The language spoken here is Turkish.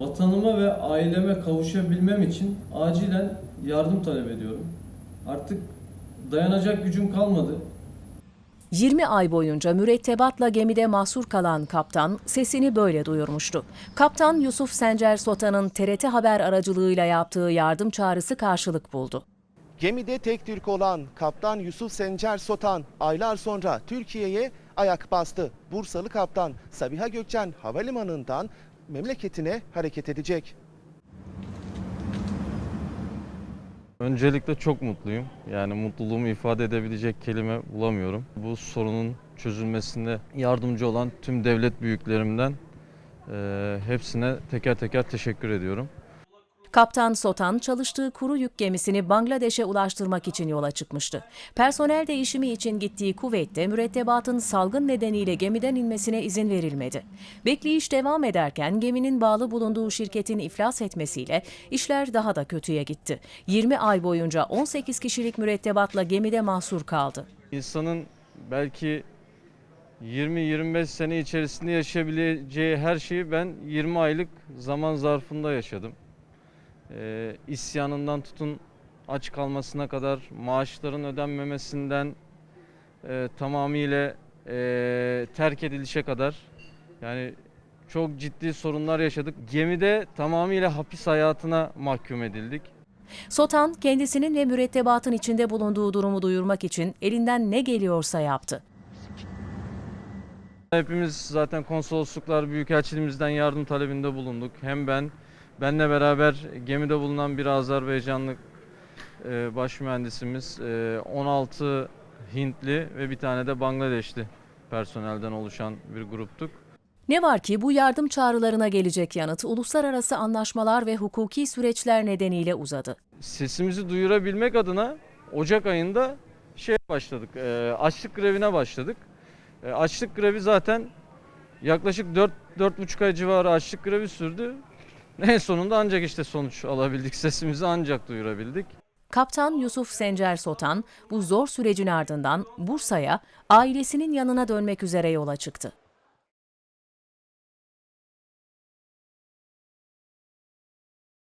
Vatanıma ve aileme kavuşabilmem için acilen yardım talep ediyorum. Artık dayanacak gücüm kalmadı. 20 ay boyunca mürettebatla gemide mahsur kalan kaptan sesini böyle duyurmuştu. Kaptan Yusuf Sencer Sota'nın TRT Haber aracılığıyla yaptığı yardım çağrısı karşılık buldu. Gemide tek Türk olan kaptan Yusuf Sencer Sotan aylar sonra Türkiye'ye ayak bastı. Bursalı kaptan Sabiha Gökçen Havalimanı'ndan memleketine hareket edecek. Öncelikle çok mutluyum. Yani mutluluğumu ifade edebilecek kelime bulamıyorum. Bu sorunun çözülmesinde yardımcı olan tüm devlet büyüklerimden eee, hepsine teker teker teşekkür ediyorum. Kaptan Sotan çalıştığı kuru yük gemisini Bangladeş'e ulaştırmak için yola çıkmıştı. Personel değişimi için gittiği kuvvette mürettebatın salgın nedeniyle gemiden inmesine izin verilmedi. Bekleyiş devam ederken geminin bağlı bulunduğu şirketin iflas etmesiyle işler daha da kötüye gitti. 20 ay boyunca 18 kişilik mürettebatla gemide mahsur kaldı. İnsanın belki 20-25 sene içerisinde yaşayabileceği her şeyi ben 20 aylık zaman zarfında yaşadım. Ee, isyanından tutun aç kalmasına kadar, maaşların ödenmemesinden e, tamamıyla e, terk edilişe kadar yani çok ciddi sorunlar yaşadık. Gemide tamamıyla hapis hayatına mahkum edildik. Sotan kendisinin ve mürettebatın içinde bulunduğu durumu duyurmak için elinden ne geliyorsa yaptı. Hepimiz zaten konsolosluklar, büyükelçiliğimizden yardım talebinde bulunduk. Hem ben, benle beraber gemide bulunan bir Azerbaycanlı e, baş mühendisimiz, e, 16 Hintli ve bir tane de Bangladeşli personelden oluşan bir gruptuk. Ne var ki bu yardım çağrılarına gelecek yanıt uluslararası anlaşmalar ve hukuki süreçler nedeniyle uzadı. Sesimizi duyurabilmek adına Ocak ayında şey başladık, e, açlık grevine başladık. E, açlık grevi zaten yaklaşık 4 4,5 ay civarı açlık grevi sürdü. En sonunda ancak işte sonuç alabildik. Sesimizi ancak duyurabildik. Kaptan Yusuf Sencer Sotan bu zor sürecin ardından Bursa'ya ailesinin yanına dönmek üzere yola çıktı.